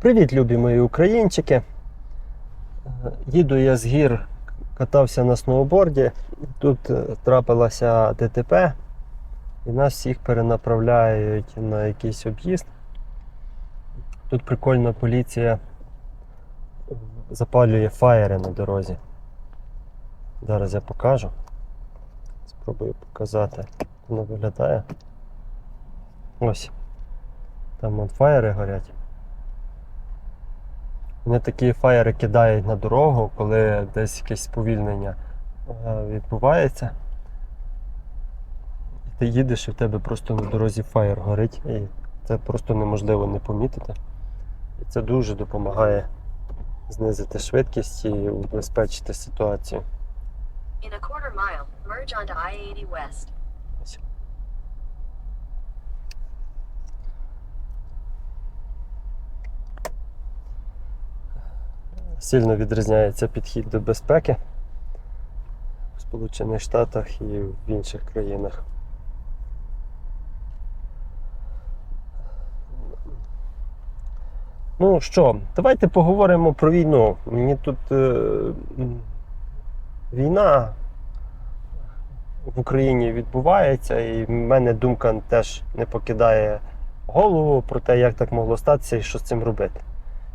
Привіт, любі мої українчики. Е, Їду я з гір, катався на сноуборді. Тут е, трапилося ДТП, і нас всіх перенаправляють на якийсь об'їзд. Тут прикольно поліція е, запалює фаєри на дорозі. Зараз я покажу. Спробую показати, як воно виглядає. Ось. Там вон фаєри горять. Вони такі фаєри кидають на дорогу, коли десь якесь сповільнення е, відбувається. І ти їдеш і в тебе просто на дорозі фаєр горить. І це просто неможливо не помітити. І це дуже допомагає знизити швидкість і убезпечити ситуацію. In a quarter mile, merge onto I-80 West. Сильно відрізняється підхід до безпеки в Сполучених Штатах і в інших країнах. Ну що, давайте поговоримо про війну. Мені тут е, війна в Україні відбувається, і в мене думка теж не покидає голову про те, як так могло статися і що з цим робити.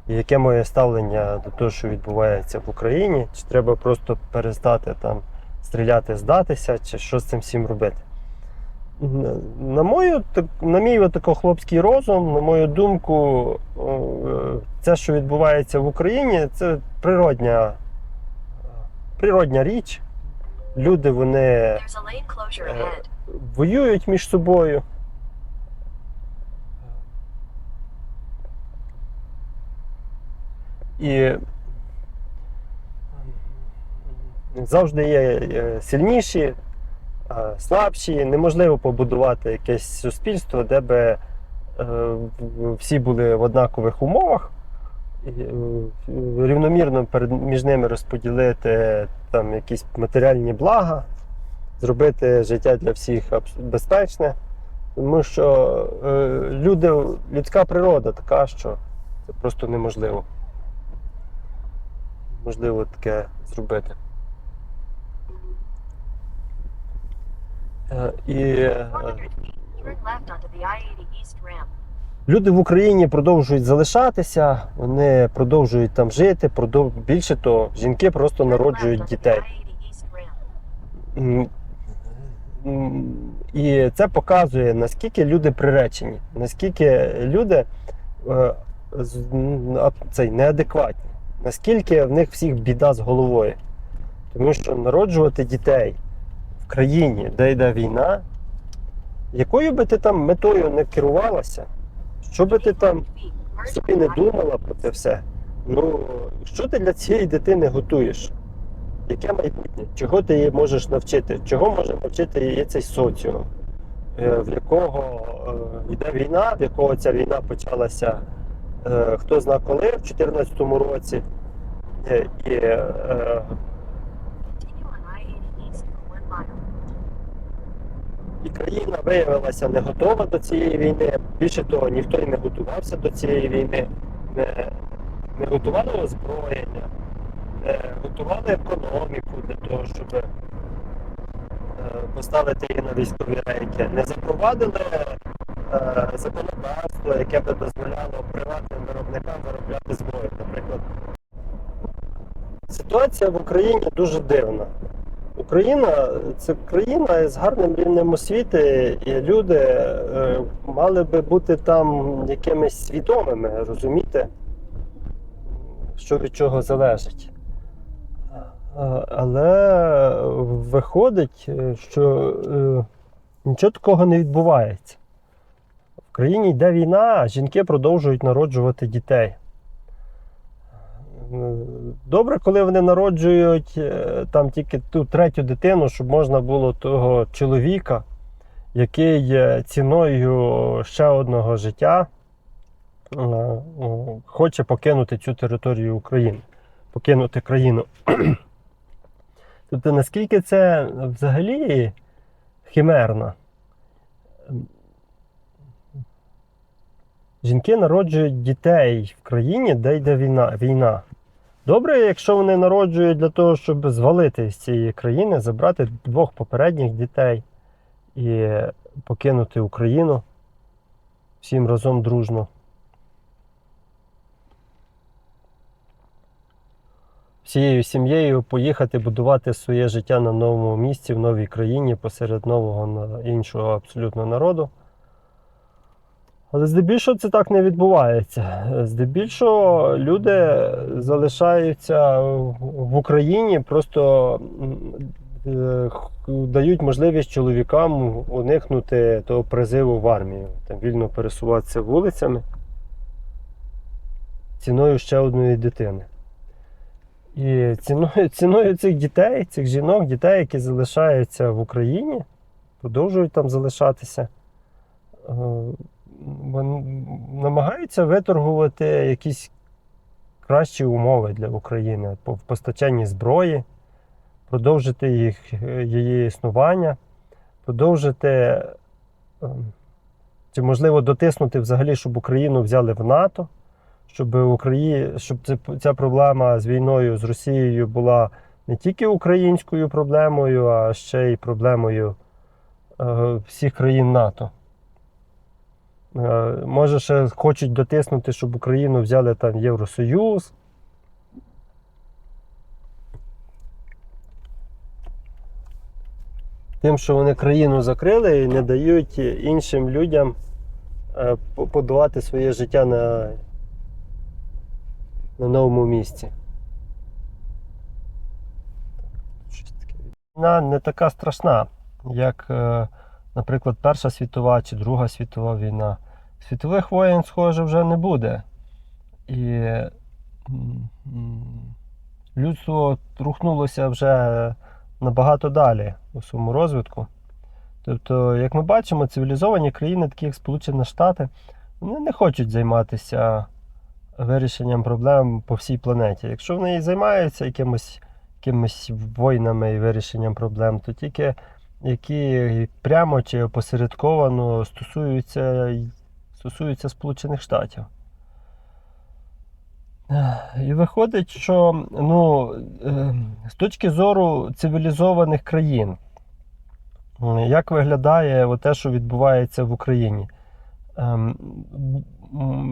І яке моє ставлення до того, що відбувається в Україні, чи треба просто перестати там стріляти, здатися, чи що з цим всім робити. На- мою, на мій отако хлопський розум, на мою думку, е, це, що відбувається в Україні, це природня, природня річ. Люди вони ahead. воюють між собою. І завжди є е, сильніші, е, слабші. Неможливо побудувати якесь суспільство, де би е, всі були в однакових умовах. Рівномірно між ними розподілити там якісь матеріальні блага, зробити життя для всіх безпечне. Тому що люди, людська природа така, що це просто неможливо. Можливо таке зробити. Е, І е, 400 feet, turn left onto the I-80 East ramp. люди в Україні продовжують залишатися, вони продовжують там жити, продов... більше того, жінки просто народжують дітей. the I-80 East ramp. М, м, І це показує, наскільки люди приречені, наскільки люди е, цей, неадекватні, наскільки в них всіх біда з головою. Тому що народжувати дітей в країні, де йде війна, якою би ти там метою не керувалася, що би ти там 800 feet, merge собі не думала про це все. Ну, що ти для цієї дитини готуєш? Яке майбутнє? Чого ти її можеш навчити? Чого може навчити її цей соціум, е, в якого е, йде війна, в якого ця війна почалася хто зна коли, в 2014 році. Е, І е, Continue on I-80 East for one mile. І країна виявилася не готова до цієї війни. Більше того, ніхто й не готувався до цієї війни, не, не готували озброєння, не готували економіку для того, щоб е, поставити її на військові рейки, не запровадили е, законодавство, яке би дозволяло приватним виробникам виробляти зброю, наприклад. Ситуація в Україні дуже дивна. Україна це країна з гарним рівнем освіти, і люди е, мали би бути там якимись свідомими, розуміти, що від чого залежить. Але виходить, е, що е, нічого такого не відбувається. Країні йде війна, а жінки продовжують народжувати дітей. Е, Добре, коли вони народжують е, там тільки ту третю дитину, щоб можна було того чоловіка, який ціною ще одного життя е, хоче покинути цю територію України, покинути країну. Тобто, наскільки це взагалі химерно? Жінки народжують дітей в країні, де йде війна. війна. Добре, якщо вони народжують для того, щоб звалити з цієї країни, забрати двох попередніх дітей і покинути Україну всім разом дружно. Всією сім'єю поїхати будувати своє життя на новому місці, в новій країні, посеред нового іншого абсолютно народу. Але здебільшого це так не відбувається. Здебільшого люди залишаються в Україні, просто е, дають можливість чоловікам уникнути того призиву в армію, там, вільно пересуватися вулицями ціною ще одної дитини. І ціною, ціною цих дітей, цих жінок, дітей, які залишаються в Україні, продовжують там залишатися, е, намагаються виторгувати якісь кращі умови для України в постачанні зброї, продовжити їх, е, її існування, продовжити, е, чи можливо дотиснути взагалі, щоб Україну взяли в НАТО щоб Україні, щоб ця проблема з війною з Росією була не тільки українською проблемою, а ще й проблемою е, всіх країн НАТО. Е, може, ще хочуть дотиснути, щоб Україну взяли там Євросоюз. Тим, що вони країну закрили і не дають іншим людям е, подавати своє життя на на новому місці. Війна не така страшна, як, е, наприклад, Перша світова чи Друга світова війна. Світових воєн, схоже, вже не буде. І людство рухнулося вже набагато далі у своєму розвитку. Тобто, як ми бачимо, цивілізовані країни, такі як Сполучені Штати, вони не хочуть займатися вирішенням проблем по всій планеті. Якщо вони і займаються якимось, якимось війнами і вирішенням проблем, то тільки які прямо чи опосередковано стосуються, стосуються Сполучених Штатів. І виходить, що ну, е, з точки зору цивілізованих країн, як виглядає те, що відбувається в Україні? Ем,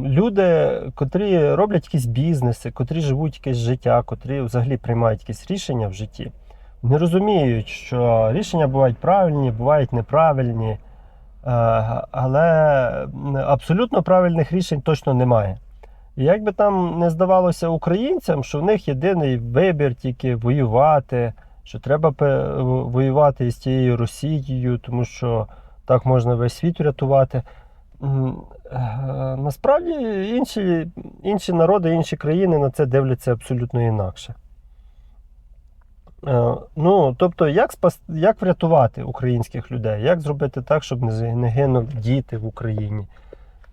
Люди, котрі роблять якісь бізнеси, котрі живуть якесь життя, котрі взагалі приймають якісь рішення в житті, не розуміють, що рішення бувають правильні, бувають неправильні, е, але абсолютно правильних рішень точно немає. І як би там не здавалося українцям, що в них єдиний вибір тільки воювати, що треба воювати із тією Росією, тому що так можна весь світ врятувати. Е, Насправді інші, інші народи, інші країни на це дивляться абсолютно інакше. Е, Ну, тобто, як, спас, як врятувати українських людей? Як зробити так, щоб не, гинули діти в Україні?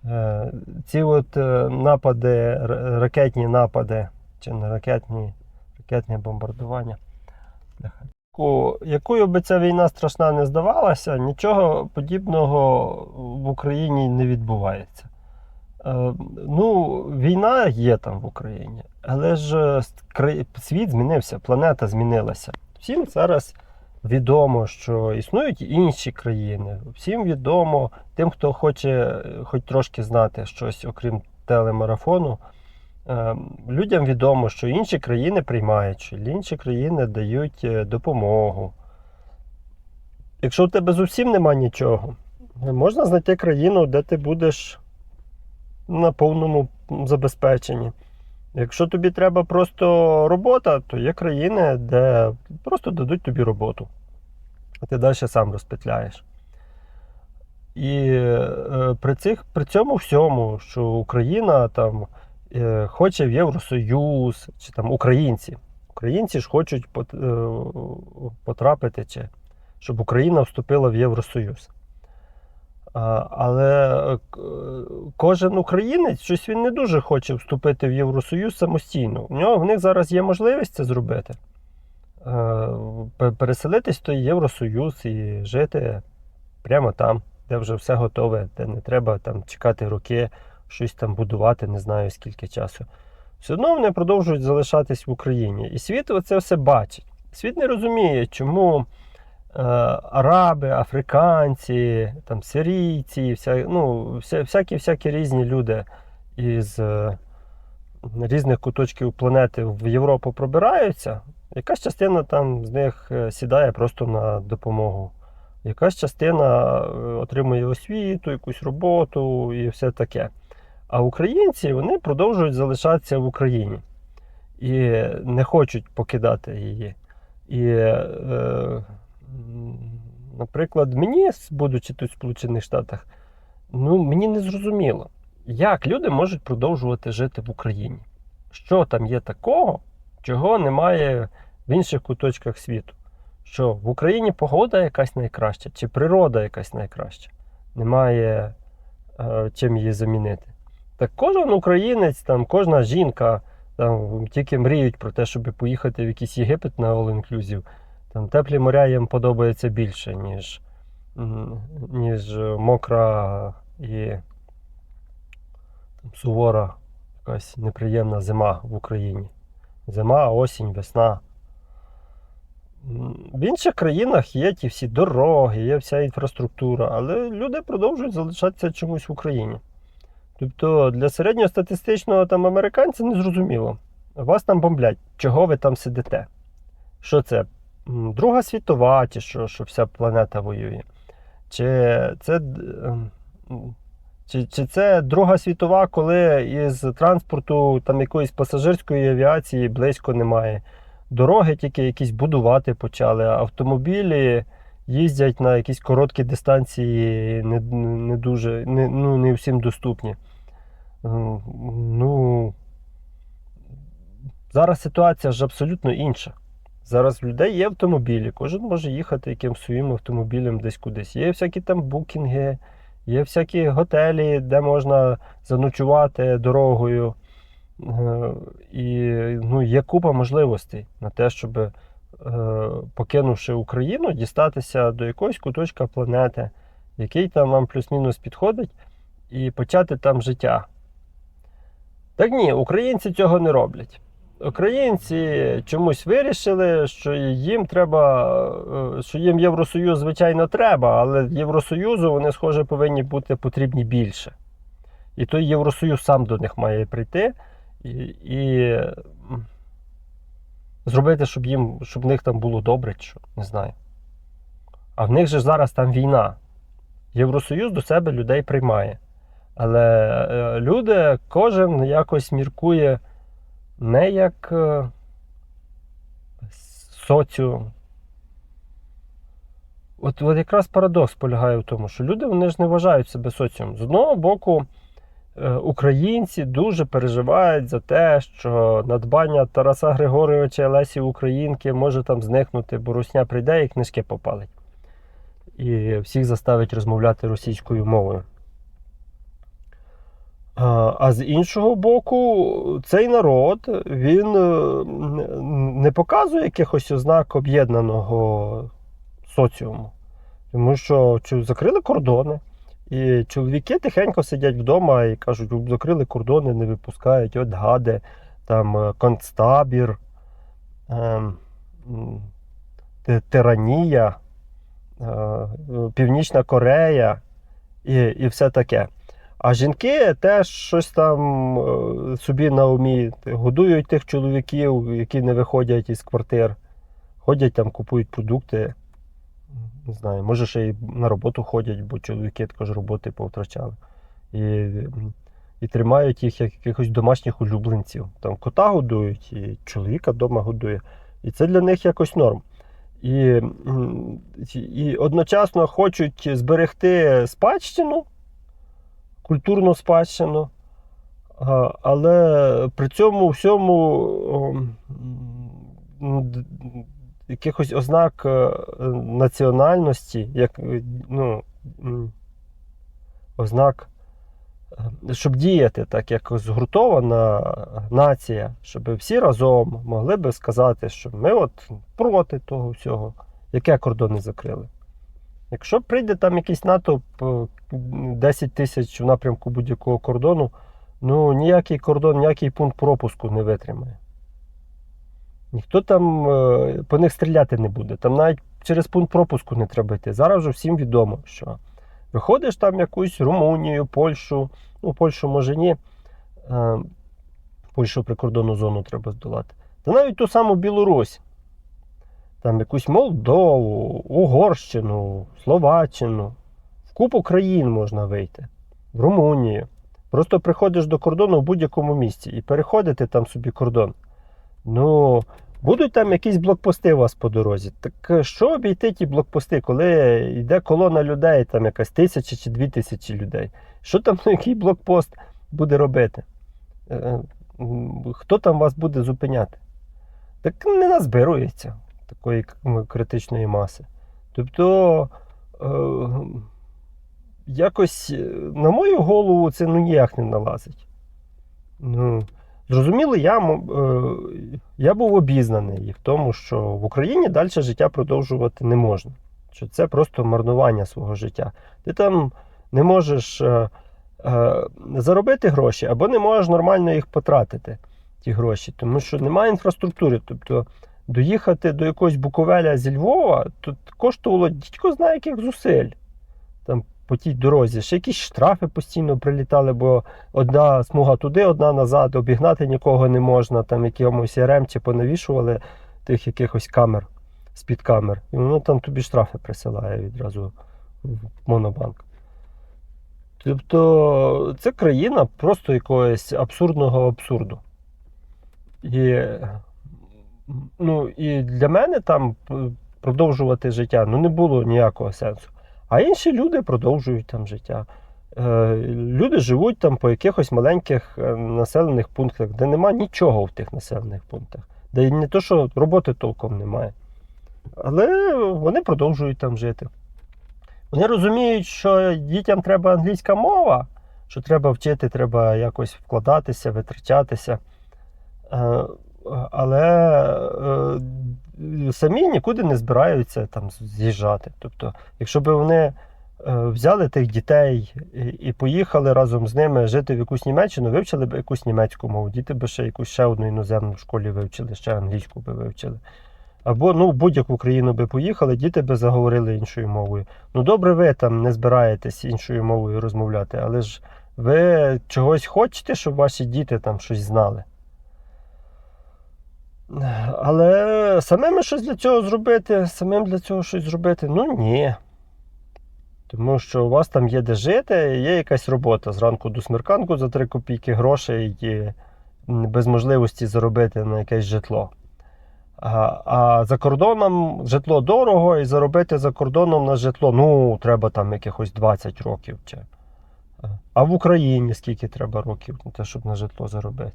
Е, Ці от е, напади, ракетні напади, чи не ракетні, ракетні бомбардування. Якою би ця війна страшна не здавалася, нічого подібного в Україні не відбувається. Е, Ну, війна є там в Україні, але ж е, світ змінився, планета змінилася. Всім зараз відомо, що існують інші країни. Всім відомо, тим, хто хоче хоч трошки знати щось, окрім телемарафону. е, Людям відомо, що інші країни приймають, інші країни дають допомогу. Якщо у тебе зовсім нема нічого, можна знайти країну, де ти будеш на повному забезпеченні. Якщо тобі треба просто робота, то є країни, де просто дадуть тобі роботу. А ти далі сам розпетляєш. І е, при, цих, при цьому всьому, що Україна там е, хоче в Євросоюз, чи там українці. Українці ж хочуть е, потрапити, чи щоб Україна вступила в Євросоюз. Але е, е, кожен українець щось він не дуже хоче вступити в Євросоюз самостійно. У нього в них зараз є можливість це зробити. Е, Переселитись в той Євросоюз і жити прямо там, де вже все готове, де не треба там чекати роки, щось там будувати, не знаю скільки часу. Все одно вони продовжують залишатись в Україні. І світ це все бачить. Світ не розуміє, чому араби, африканці, там, сирійці, вся, ну, всякі, всякі різні люди із е, різних куточків планети в Європу пробираються. Якась частина там з них е, сідає просто на допомогу. Якась частина е, отримує освіту, якусь роботу і все таке. А українці вони продовжують залишатися в Україні і не хочуть покидати її. І, е, наприклад, мені, будучи тут в Сполучених Штатах, ну, мені не зрозуміло, як люди можуть продовжувати жити в Україні. Що там є такого, чого немає в інших куточках світу? Що в Україні погода якась найкраща, чи природа якась найкраща? Немає е, чим її замінити. Так кожен українець, там, кожна жінка там, тільки мріють про те, щоб поїхати в якийсь Єгипет на All Inclusive. Там теплі моря їм подобаються більше, ніж, ніж мокра і там, сувора, якась неприємна зима в Україні. Зима, осінь, весна. В інших країнах є ті всі дороги, є вся інфраструктура, але люди продовжують залишатися чомусь в Україні. Тобто для середньостатистичного там американця не зрозуміло. Вас там бомблять, чого ви там сидите? Що це? Друга світова, чи що, що вся планета воює? Чи це, ем, чи, чи це Друга світова, коли із транспорту там якоїсь пасажирської авіації близько немає? Дороги тільки якісь будувати почали, автомобілі їздять на якісь короткі дистанції, не, не дуже, не, ну, не всім доступні. Е, Ну, зараз ситуація ж абсолютно інша. Зараз в людей є автомобілі, кожен може їхати якимсь своїм автомобілем десь кудись. Є всякі там букінги, є всякі готелі, де можна заночувати дорогою. Е, І ну, є купа можливостей на те, щоб, е, покинувши Україну, дістатися до якогось куточка планети, який там вам плюс-мінус підходить, і почати там життя. Так ні, українці цього не роблять. Українці чомусь вирішили, що їм треба, е, що їм Євросоюз, звичайно, треба, але Євросоюзу вони, схоже, повинні бути потрібні більше. І той Євросоюз сам до них має прийти і, і зробити, щоб їм, щоб в них там було добре, що, не знаю. А в них же зараз там війна. Євросоюз до себе людей приймає. Але е, люди, кожен якось міркує не як е, соціум. От, от якраз парадокс полягає в тому, що люди вони ж не вважають себе соціумом. З одного боку, е, українці дуже переживають за те, що надбання Тараса Григоровича Лесі Українки може там зникнути, бо русня прийде і книжки попалить. І всіх заставить розмовляти російською мовою. А з іншого боку, цей народ він е, не показує якихось ознак об'єднаного соціуму. Тому що закрили кордони, і чоловіки тихенько сидять вдома і кажуть, закрили кордони, не випускають, от гади, там е, концтабір, ем, тиранія, е, Північна Корея і, і все таке. А жінки теж щось там е, собі на умі годують тих чоловіків, які не виходять із квартир, ходять там, купують продукти. Не знаю, може ще й на роботу ходять, бо чоловіки також роботи повтрачали. І, і тримають їх як якихось домашніх улюбленців. Там кота годують, і чоловіка вдома годує. І це для них якось норм. І, і одночасно хочуть зберегти спадщину, культурну спадщину, але при цьому всьому якихось ознак е, національності, як е, ну, ознак, е, щоб діяти так, як згуртована нація, щоб всі разом могли би сказати, що ми от проти того всього, яке кордони закрили. Якщо прийде там якийсь натовп е, 10 тисяч в напрямку будь-якого кордону, ну ніякий кордон, ніякий пункт пропуску не витримає. Ніхто там е, по них стріляти не буде. Там навіть через пункт пропуску не треба йти. Зараз вже всім відомо, що виходиш там якусь Румунію, Польщу, ну, Польщу може ні. Е, Польщу прикордонну зону треба здолати. Та навіть ту саму Білорусь. Там якусь Молдову, Угорщину, Словаччину. В купу країн можна вийти. В Румунію. Просто приходиш до кордону в будь-якому місці і переходити там собі кордон. Ну, будуть там якісь блокпости у вас по дорозі. Так е, що обійти ті блокпости, коли йде колона людей, там якась тисяча чи дві тисячі людей? Що там ну, який блокпост буде робити? Е, Хто там вас буде зупиняти? Так не назбирується такої критичної маси. Тобто, е, якось е, на мою голову це ну ніяк не налазить. Ну, зрозуміло, я, е, я був обізнаний в тому, що в Україні далі життя продовжувати не можна. Що це просто марнування свого життя. Ти там не можеш е, е, заробити гроші або не можеш нормально їх потратити, ті гроші, тому що немає інфраструктури. Тобто доїхати до якогось Буковеля зі Львова тут коштувало дідько знає яких зусиль. Там по тій дорозі. Ще якісь штрафи постійно прилітали, бо одна смуга туди, одна назад, обігнати нікого не можна, там якомусь чи понавішували тих якихось камер з-під камер. І воно там тобі штрафи присилає відразу в монобанк. Тобто це країна просто якогось абсурдного абсурду. І, ну, і для мене там продовжувати життя ну, не було ніякого сенсу. А інші люди продовжують там життя. Е, люди живуть там по якихось маленьких е, населених пунктах, де нема нічого в тих населених пунктах. Де не то, що роботи толком немає. Але вони продовжують там жити. Вони розуміють, що дітям треба англійська мова, що треба вчити, треба якось вкладатися, витрачатися. Але е, самі нікуди не збираються там з'їжджати. Тобто, якщо б вони е, взяли тих дітей і поїхали разом з ними жити в якусь Німеччину, вивчили б якусь німецьку мову, діти б ще якусь ще одну іноземну в школі вивчили, ще англійську би вивчили. Або ну, в будь-яку країну би поїхали, діти би заговорили іншою мовою. Ну, добре, ви там не збираєтесь іншою мовою розмовляти, але ж ви чогось хочете, щоб ваші діти там щось знали. Але самим щось для цього зробити, самим для цього щось зробити, ну ні. Тому що у вас там є де жити, є якась робота зранку до смерканку за 3 копійки грошей і без можливості заробити на якесь житло. А, а за кордоном житло дорого, і заробити за кордоном на житло, ну, треба там якихось 20 років. Чи. А в Україні скільки треба років на те, щоб на житло заробити?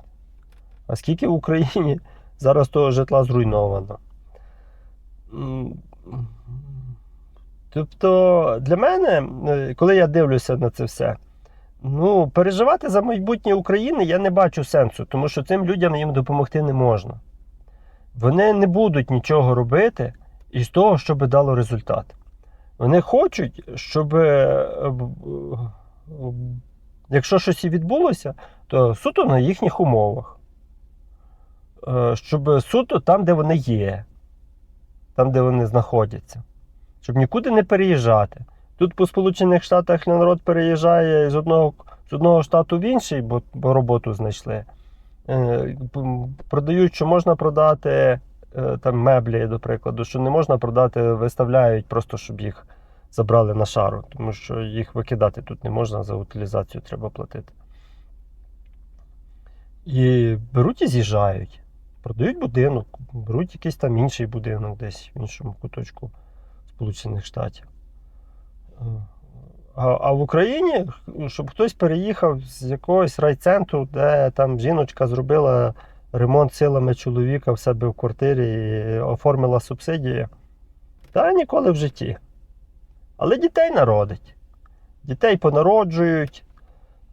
А скільки в Україні зараз того житла зруйновано? Тобто, для мене, е, коли я дивлюся на це все, ну, переживати за майбутнє України я не бачу сенсу, тому що цим людям їм допомогти не можна. Вони не будуть нічого робити із того, щоб дало результат. Вони хочуть, щоб, е, якщо щось і відбулося, то суто на їхніх умовах. Е, Щоб суто там, де вони є, там, де вони знаходяться. Щоб нікуди не переїжджати. Тут по Сполучених Штатах народ переїжджає з одного, з одного штату в інший, бо, бо роботу знайшли. Е, Продають, що можна продати е, там меблі, до прикладу, що не можна продати, виставляють просто, щоб їх забрали на шару, тому що їх викидати тут не можна, за утилізацію треба платити. І беруть і з'їжджають. Продають будинок, беруть якийсь там інший будинок десь в іншому куточку Сполучених Штатів. Е, А, а в Україні, щоб хтось переїхав з якогось райцентру, де там жіночка зробила ремонт силами чоловіка в себе в квартирі і оформила субсидії, та ніколи в житті. Але дітей народить. Дітей понароджують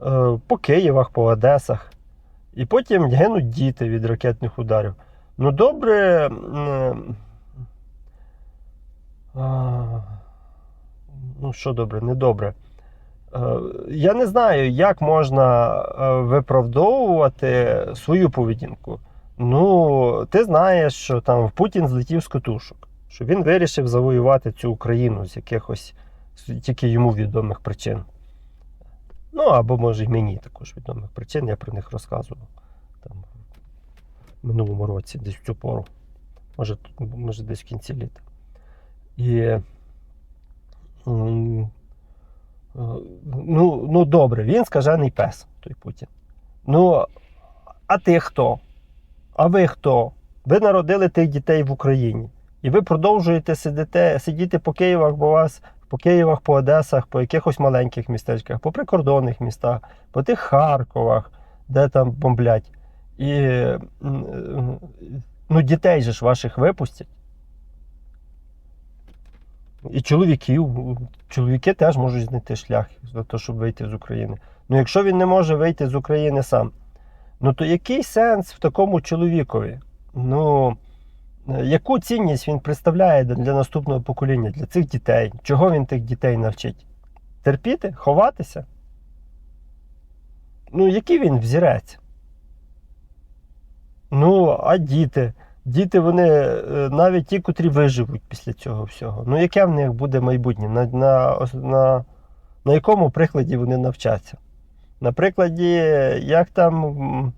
е, по Києвах, по Одесах. І потім гинуть діти від ракетних ударів. Ну, добре. Ну, що добре, не добре. Е, Я не знаю, як можна е, виправдовувати свою поведінку. Ну, ти знаєш, що там Путін злетів з катушок, що він вирішив завоювати цю Україну з якихось тільки йому відомих причин. Ну, або може й мені також відомих причин, я про них розказував там в минулому році, десь в цю пору. Може, може десь в кінці літа. І е, ну, ну добре, він скажений пес, той Путін. Ну, а ти хто? А ви хто? Ви народили тих дітей в Україні. І ви продовжуєте сидіти, сидіти по Києвах, бо вас по Києвах, по Одесах, по якихось маленьких містечках, по прикордонних містах, по тих Харковах, де там бомблять. І ну, дітей же ж ваших випустять. І чоловіків, чоловіки теж можуть знайти шлях для того, щоб вийти з України. Ну, якщо він не може вийти з України сам, ну то який сенс в такому чоловікові? Ну, яку цінність він представляє для наступного покоління, для цих дітей? Чого він тих дітей навчить? Терпіти? Ховатися? Ну, який він взірець? Ну, а діти? Діти, вони е, навіть ті, котрі виживуть після цього всього. Ну, яке в них буде майбутнє? На, на, на, на якому прикладі вони навчаться? На прикладі, як там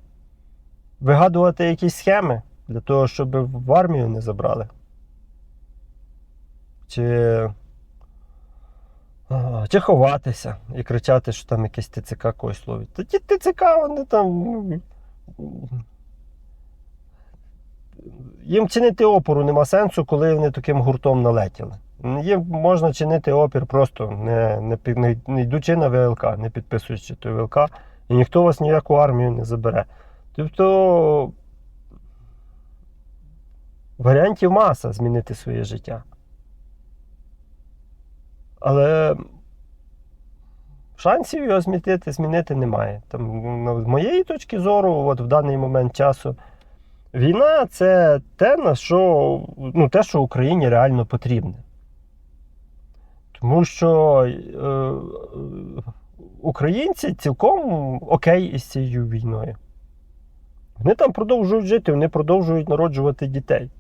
вигадувати якісь схеми для того, щоб в армію не забрали? Чи, чи ховатися і кричати, що там якесь ТЦК когось ловить? Та ті ТЦК, вони там. ну, їм чинити опору нема сенсу, коли вони таким гуртом налетіли. Їм можна чинити опір просто не, не, не, не йдучи на ВЛК, не підписуючи той ВЛК, і ніхто вас ніяку армію не забере. Тобто варіантів маса змінити своє життя. Але шансів його змінити, змінити немає. Там, ну, з моєї точки зору, от в даний момент часу. Війна це те, на що, ну, те, що Україні реально потрібне. Тому що е, українці цілком окей із цією війною. Вони там продовжують жити, вони продовжують народжувати дітей.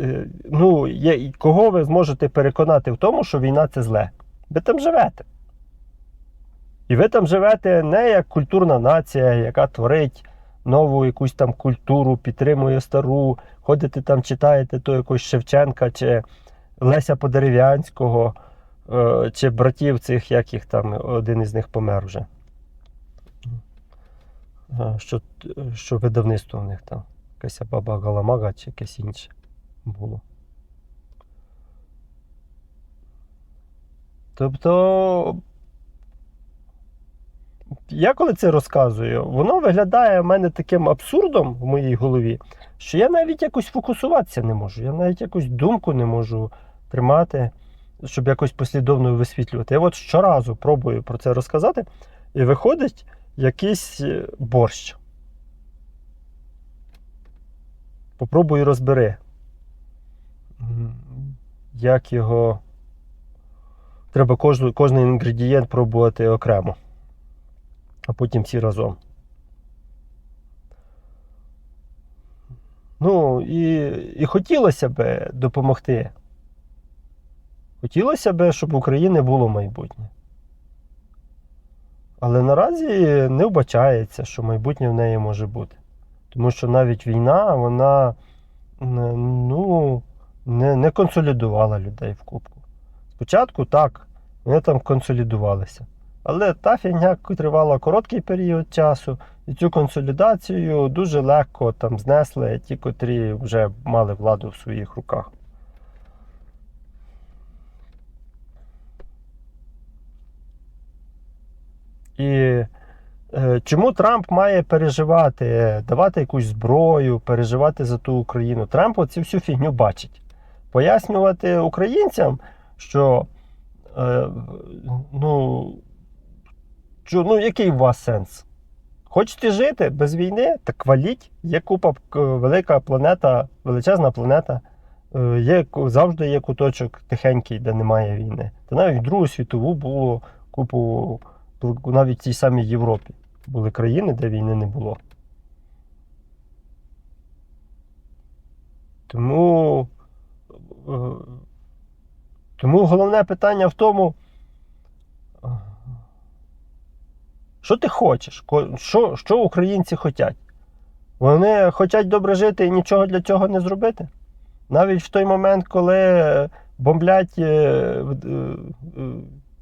Е, ну, є, кого ви зможете переконати в тому, що війна це зле? Ви там живете. І ви там живете не як культурна нація, яка творить нову якусь там культуру, підтримує стару, ходите там, читаєте то якогось Шевченка чи Леся Подерев'янського, е, чи братів цих, як їх там, один із них помер вже. Е, Що, що видавництво в них там? Якась баба Галамага чи якесь інше було. Тобто я коли це розказую, воно виглядає в мене таким абсурдом в моїй голові, що я навіть якось фокусуватися не можу. Я навіть якусь думку не можу тримати, щоб якось послідовно висвітлювати. Я от щоразу пробую про це розказати, і виходить якийсь е, борщ. Попробуй розбери, як його. Треба кожен, кожний інгредієнт пробувати окремо а потім всі разом. Ну, і, і хотілося б допомогти. Хотілося б, щоб в України було майбутнє. Але наразі не вбачається, що майбутнє в неї може бути. Тому що навіть війна, вона ну, не, не консолідувала людей в кубку. Спочатку так, вони там консолідувалися. Але та фігня тривала короткий період часу, і цю консолідацію дуже легко там знесли ті, котрі вже мали владу в своїх руках. І е, чому Трамп має переживати, давати якусь зброю, переживати за ту Україну? Трамп оцю всю фігню бачить. Пояснювати українцям, що е, ну, що, ну, який у вас сенс? Хочете жити без війни? Так валіть. Є купа велика планета, величезна планета, Е, Є, завжди є куточок тихенький, де немає війни. Та навіть в Другу світову було купу, навіть в тій самій Європі були країни, де війни не було. Тому, е, тому головне питання в тому, е, що ти хочеш? Що, що українці хочуть? Вони хочуть добре жити і нічого для цього не зробити. Навіть в той момент, коли бомблять е, е, е,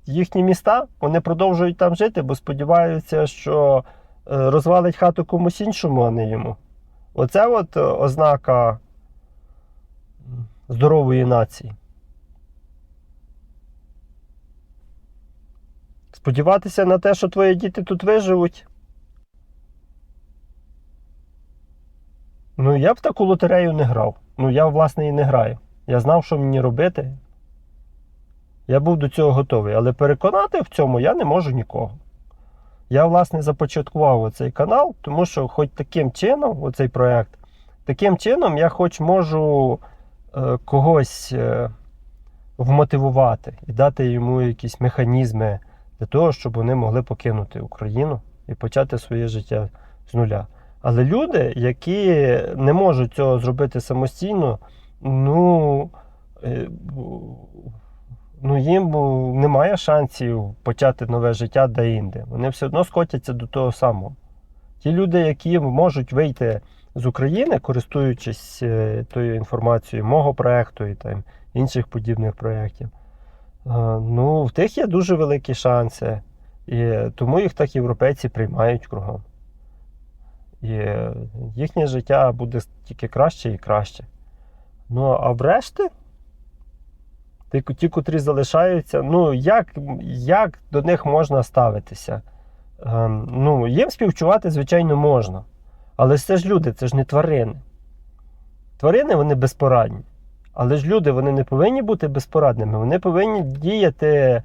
їхні міста, вони продовжують там жити, бо сподіваються, що е, розвалить хату комусь іншому, а не йому. Оце от е, ознака здорової нації. Сподіватися на те, що твої діти тут виживуть. Ну, я б в таку лотерею не грав. Ну, я, власне, і не граю. Я знав, що мені робити. Я був до цього готовий. Але переконати в цьому я не можу нікого. Я, власне, започаткував оцей канал, тому що хоч таким чином, оцей проект, таким чином я хоч можу когось е, вмотивувати і дати йому якісь механізми для того, щоб вони могли покинути Україну і почати своє життя з нуля. Але люди, які не можуть цього зробити самостійно, ну, е, ну їм немає шансів почати нове життя де-інде. Вони все одно скотяться до того самого. Ті люди, які можуть вийти з України, користуючись е, тою інформацією мого проєкту і там, інших подібних проєктів, е, ну, в тих є дуже великі шанси. І тому їх так європейці приймають кругом. І е, їхнє життя буде тільки краще і краще. Ну, а врешті, ті, котрі залишаються, ну, як, як до них можна ставитися? Ем, ну, їм співчувати, звичайно, можна. Але це ж люди, це ж не тварини. Тварини вони безпорадні. Але ж люди вони не повинні бути безпорадними. Вони повинні діяти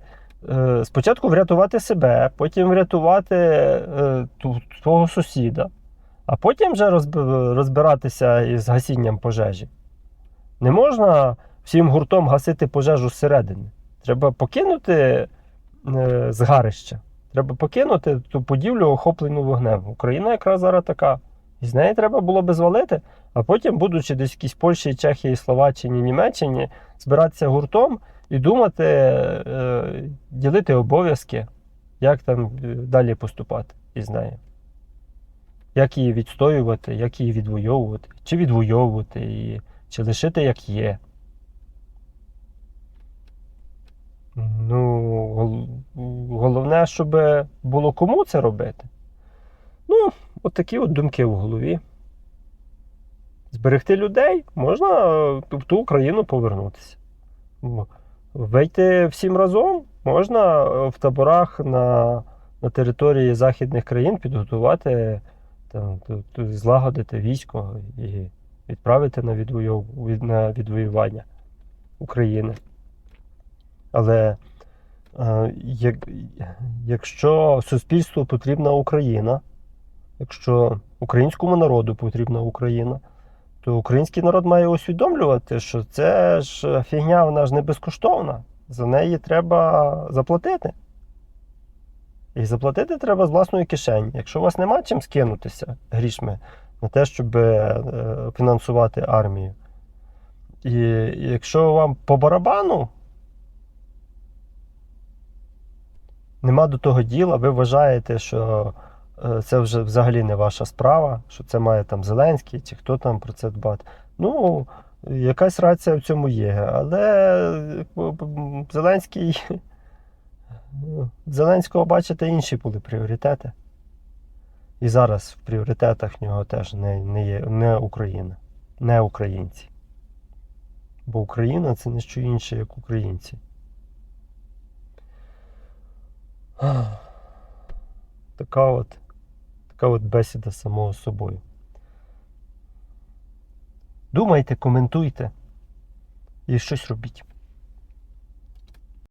е, спочатку врятувати себе, потім врятувати е, свого сусіда, а потім вже розбиратися із гасінням пожежі. Не можна всім гуртом гасити пожежу зсередини. Треба покинути е, згарища. Треба покинути ту подівлю, охоплену вогнем. Україна якраз зараз така. І з неї треба було би звалити, а потім, будучи десь в якійсь Польщі, Чехії, Словаччині, Німеччині, збиратися гуртом і думати, е, ділити обов'язки, як там е, далі поступати із нею. Як її відстоювати, як її відвоювати, чи відвоювати її, чи лишити як є. Ну, головне, щоб було кому це робити. Ну, от от думки в голові. Зберегти людей можна е, в ту Україну повернутися. Вийти всім разом можна е, в таборах на, на території західних країн підготувати, там, злагодити військо і відправити на, відвоюв, від- на відвоювання України. Але е, як, якщо суспільству потрібна Україна, якщо українському народу потрібна Україна, то український народ має усвідомлювати, що це ж фігня, вона ж не безкоштовна. За неї треба заплатити. І заплатити треба з власної кишені. Якщо у вас нема чим скинутися грішми на те, щоб е, фінансувати армію. І якщо вам по барабану нема до того діла, ви вважаєте, що е, це вже взагалі не ваша справа, що це має там Зеленський чи хто там про це дбати. Ну, якась рація в цьому є. Але е, Зеленський. Зеленського, бачите, інші були пріоритети. І зараз в пріоритетах в нього теж не, не є не Україна, не українці. Бо Україна це не що інше, як українці. Така от, така от бесіда з собою. Думайте, коментуйте і щось робіть.